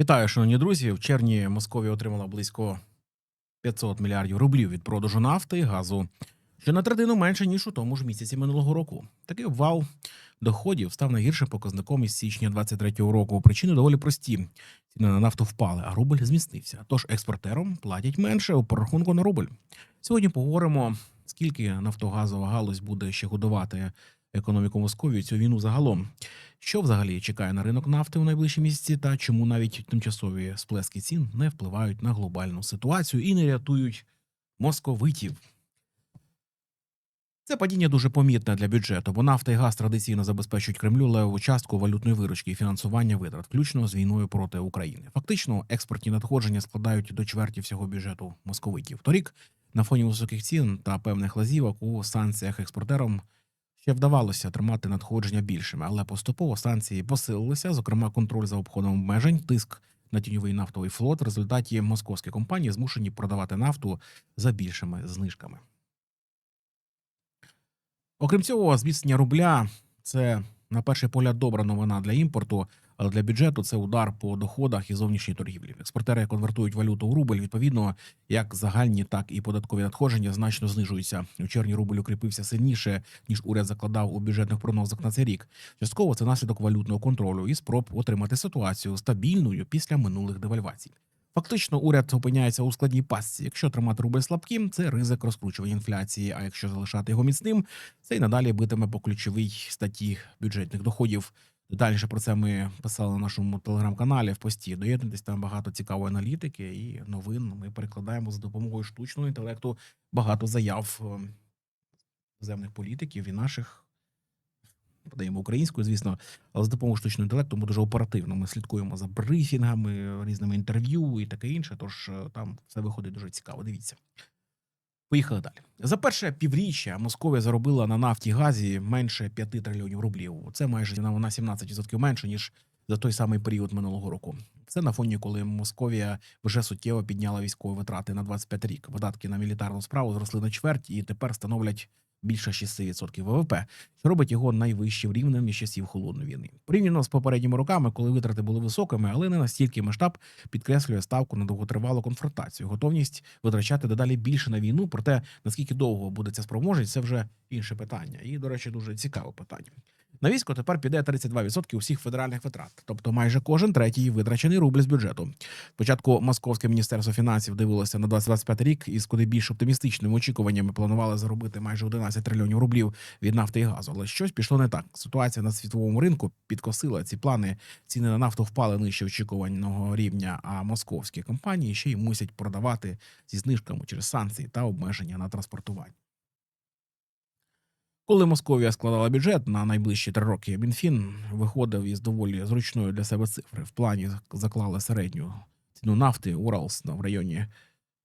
Вітаю, шановні друзі. В червні Московія отримала близько 500 мільярдів рублів від продажу нафти і газу, що на третину менше ніж у тому ж місяці минулого року. Такий обвал доходів став найгіршим показником із січня 23-го року. Причини доволі прості: ціни на нафту впали, а рубль зміцнився. Тож експортерам платять менше у порахунку на рубль. Сьогодні поговоримо, скільки нафтогазова галузь буде ще годувати економіку Московії цю війну загалом. Що взагалі чекає на ринок нафти у найближчі місяці, та чому навіть тимчасові сплески цін не впливають на глобальну ситуацію і не рятують московитів? Це падіння дуже помітне для бюджету, бо нафта і газ традиційно забезпечують Кремлю левову частку валютної виручки і фінансування витрат, включно з війною проти України. Фактично, експортні надходження складають до чверті всього бюджету московитів. Торік на фоні високих цін та певних лазівок у санкціях експортерам ще вдавалося тримати надходження більшими, але поступово санкції посилилися, зокрема, контроль за обходом обмежень, тиск на тіньовий нафтовий флот. В результаті московські компанії змушені продавати нафту за більшими знижками. Окрім цього, зміцнення рубля це на перший погляд добра новина для імпорту, але для бюджету це удар по доходах і зовнішній торгівлі. Експортери конвертують валюту в рубль. Відповідно, як загальні, так і податкові надходження значно знижуються. У червні рубль укріпився сильніше ніж уряд закладав у бюджетних прогнозах на цей рік. Частково це наслідок валютного контролю і спроб отримати ситуацію стабільною після минулих девальвацій. Фактично, уряд опиняється у складній пастці. Якщо тримати рубль слабким, це ризик розкручування інфляції. А якщо залишати його міцним, це й надалі битиме по ключовій статті бюджетних доходів. Детальніше про це ми писали на нашому телеграм-каналі в пості. Доєднуйтесь там багато цікавої аналітики і новин. Ми перекладаємо за допомогою штучного інтелекту багато заяв е, земних політиків і наших. Подаємо українською, звісно, але з допомогою штучного інтелекту ми дуже оперативно. Ми слідкуємо за брифінгами, різними інтерв'ю і таке інше. Тож е, там все виходить дуже цікаво. Дивіться. Поїхали далі. За перше півріччя Московія заробила на нафті газі менше 5 трильйонів рублів. Це майже на на 17% менше ніж за той самий період минулого року. Це на фоні, коли Московія вже суттєво підняла військові витрати на 25 рік. Видатки на мілітарну справу зросли на чверть і тепер становлять більше 6% ВВП, що робить його найвищим рівнем із часів холодної війни. Порівняно з попередніми роками, коли витрати були високими, але не настільки масштаб підкреслює ставку на довготривалу конфронтацію, готовність витрачати дедалі більше на війну. Проте наскільки довго буде ця спроможність, це вже інше питання. І, до речі, дуже цікаве питання. На військо тепер піде 32% усіх федеральних витрат, тобто майже кожен третій витрачений рубль з бюджету. Спочатку Московське міністерство фінансів дивилося на 2025 рік і з куди більш оптимістичними очікуваннями планували заробити майже 11 трильйонів рублів від нафти і газу. Але щось пішло не так. Ситуація на світовому ринку підкосила ці плани. Ціни на нафту впали нижче очікуваного рівня. А московські компанії ще й мусять продавати зі знижками через санкції та обмеження на транспортування. Коли Московія складала бюджет на найближчі три роки, Мінфін виходив із доволі зручної для себе цифри. В плані заклали середню ціну нафти Уралс в районі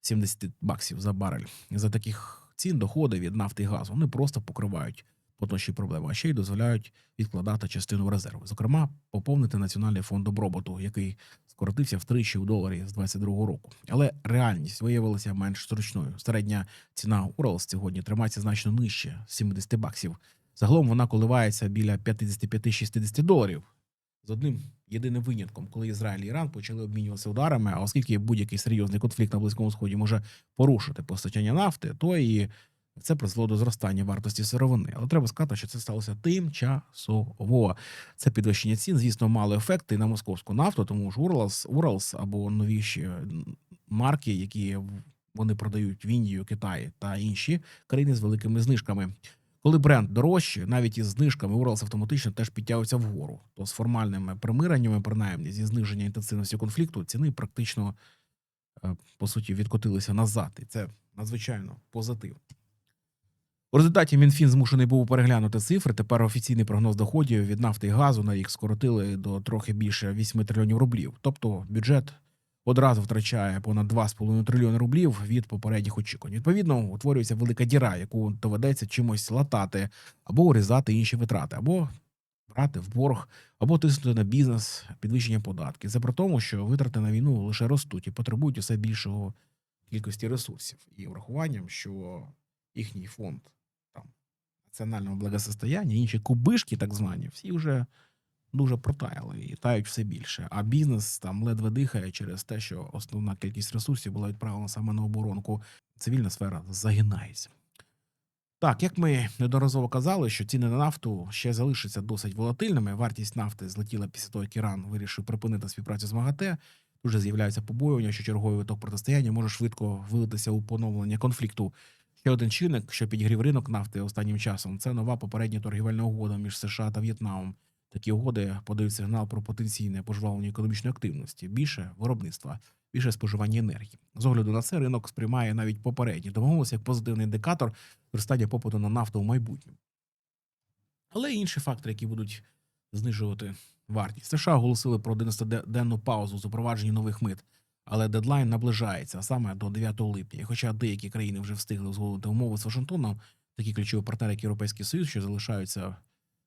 70 баксів за барель. За таких цін доходи від нафти і газу не просто покривають поточні проблеми, а ще й дозволяють відкладати частину в резерви. Зокрема, поповнити національний фонд добробуту, який скоротився втричі у доларі з 22-го року. Але реальність виявилася менш зручною. Середня ціна Уралс сьогодні тримається значно нижче 70 баксів. Загалом вона коливається біля 55-60 доларів. З одним єдиним винятком, коли Ізраїль і Іран почали обмінюватися ударами. А оскільки будь-який серйозний конфлікт на близькому сході може порушити постачання нафти, то і це призвело до зростання вартості сировини. Але треба сказати, що це сталося тимчасово. Це підвищення цін, звісно, мало ефекти на московську нафту, тому ж Уралс, Уралс або новіші марки, які вони продають в Індію, Китай та інші країни з великими знижками. Коли бренд дорожче, навіть із знижками Уралс автоматично теж підтягується вгору. То з формальними примиреннями, принаймні зі зниження інтенсивності конфлікту, ціни практично е, по суті відкотилися назад, і це надзвичайно позитив. У результаті Мінфін змушений був переглянути цифри. Тепер офіційний прогноз доходів від нафти і газу на рік скоротили до трохи більше 8 трильйонів рублів. Тобто бюджет одразу втрачає понад 2,5 трильйони рублів від попередніх очікувань. Відповідно, утворюється велика діра, яку доведеться чимось латати або урізати інші витрати, або брати в борг, або тиснути на бізнес, підвищення податків. Це про тому, що витрати на війну лише ростуть і потребують усе більшого кількості ресурсів, і врахуванням, що їхній фонд національного благосостояння, інші кубишки, так звані, всі вже дуже протаяли і тають все більше. А бізнес там ледве дихає через те, що основна кількість ресурсів була відправлена саме на оборонку. Цивільна сфера загинається. Так, як ми неодноразово казали, що ціни на нафту ще залишаться досить волатильними. Вартість нафти злетіла після того, як Іран вирішив припинити співпрацю з МАГАТЕ. Дуже з'являються побоювання, що черговий виток протистояння може швидко вилитися у поновлення конфлікту. Ще один чинник, що підгрів ринок нафти останнім часом, це нова попередня торгівельна угода між США та В'єтнамом. Такі угоди подають сигнал про потенційне пожвавлення економічної активності, більше виробництва, більше споживання енергії. З огляду на це ринок сприймає навіть попередні домовленості як позитивний індикатор зростання попиту на нафту в майбутньому. Але інші фактори, які будуть знижувати вартість. США оголосили про 11-денну паузу у запровадженні нових мит, але дедлайн наближається саме до 9 липня. І хоча деякі країни вже встигли узгодити умови з Вашингтоном, такі ключові партнери, як Європейський Союз, що залишаються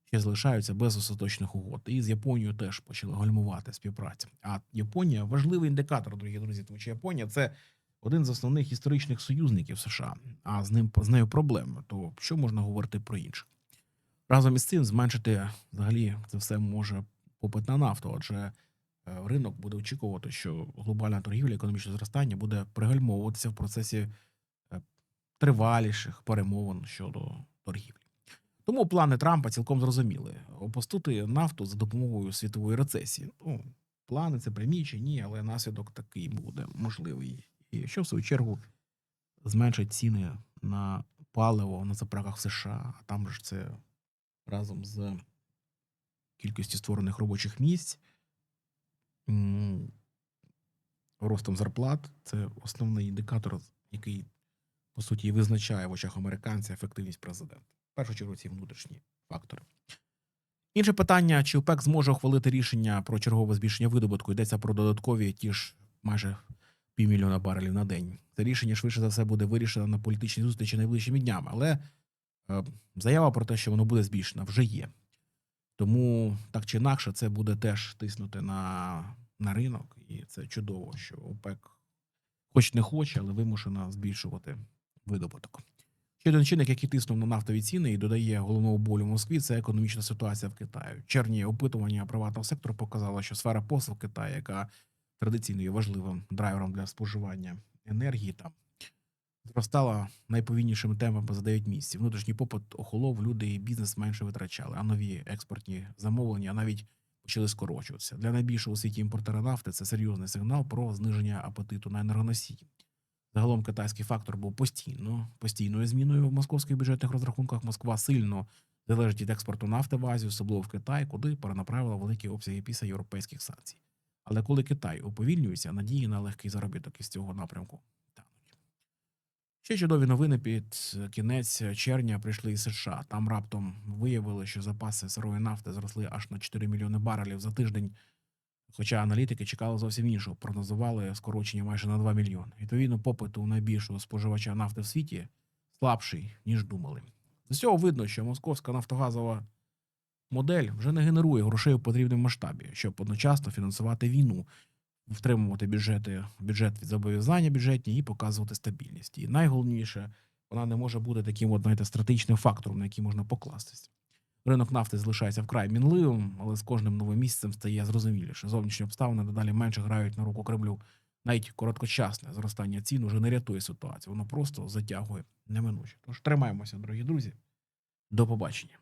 ще залишаються без остаточних угод. І з Японією теж почали гальмувати співпрацю. А Японія важливий індикатор, дорогі друзі, тому що Японія це один з основних історичних союзників США, а з ним з нею проблеми. То що можна говорити про інших? Разом із цим зменшити взагалі це все може попит на нафту, адже ринок буде очікувати, що глобальна торгівля, економічне зростання буде пригальмовуватися в процесі е, триваліших перемовин щодо торгівлі. Тому плани Трампа цілком зрозуміли опустити нафту за допомогою світової рецесії. Ну, плани це прямі чи ні, але наслідок такий буде можливий. І що в свою чергу зменшить ціни на паливо на заправках в США, а там ж це разом з кількістю створених робочих місць, ростом зарплат це основний індикатор, який по суті визначає в очах американців ефективність президента. В першу чергу ці внутрішні фактори. Інше питання: чи ОПЕК зможе ухвалити рішення про чергове збільшення видобутку? Йдеться про додаткові ті ж майже півмільйона барелів на день. Це рішення швидше за все буде вирішено на політичній зустрічі найближчими днями, але е, заява про те, що воно буде збільшено, вже є. Тому так чи інакше, це буде теж тиснути на, на ринок, і це чудово, що ОПЕК, хоч не хоче, але вимушена збільшувати видобуток. Ще один чинник, який тиснув на нафтові ціни і додає головного болю в Москві, це економічна ситуація в Китаї. В червні опитування приватного сектору показало, що сфера послуг Китаю, яка традиційно є важливим драйвером для споживання енергії, там зростала найповільнішими темпами за 9 місяців. Внутрішній попит охолов, люди і бізнес менше витрачали, а нові експортні замовлення навіть почали скорочуватися. Для найбільшого у світі імпортера нафти це серйозний сигнал про зниження апетиту на енергоносії. Загалом китайський фактор був постійно постійною зміною в московських бюджетних розрахунках. Москва сильно залежить від експорту нафти в Азію, особливо в Китай, куди перенаправила великі обсяги після європейських санкцій. Але коли Китай уповільнюється, надії на легкий заробіток із цього напрямку. Ще чудові новини під кінець червня прийшли із США. Там раптом виявили, що запаси сирої нафти зросли аж на 4 мільйони барелів за тиждень. Хоча аналітики чекали зовсім іншого, прогнозували скорочення майже на 2 мільйони. Відповідно, попит у найбільшого споживача нафти в світі слабший, ніж думали. З цього видно, що московська нафтогазова модель вже не генерує грошей у потрібному масштабі, щоб одночасно фінансувати війну, втримувати бюджети, бюджет від зобов'язання бюджетні і показувати стабільність. І найголовніше, вона не може бути таким от, знаєте, стратегічним фактором, на який можна покластися. Ринок нафти залишається вкрай мінливим, але з кожним новим місяцем стає зрозуміліше. Зовнішні обставини дедалі менше грають на руку Кремлю. Навіть короткочасне зростання цін уже не рятує ситуацію, воно просто затягує неминуче. Тож тримаємося, дорогі друзі. До побачення.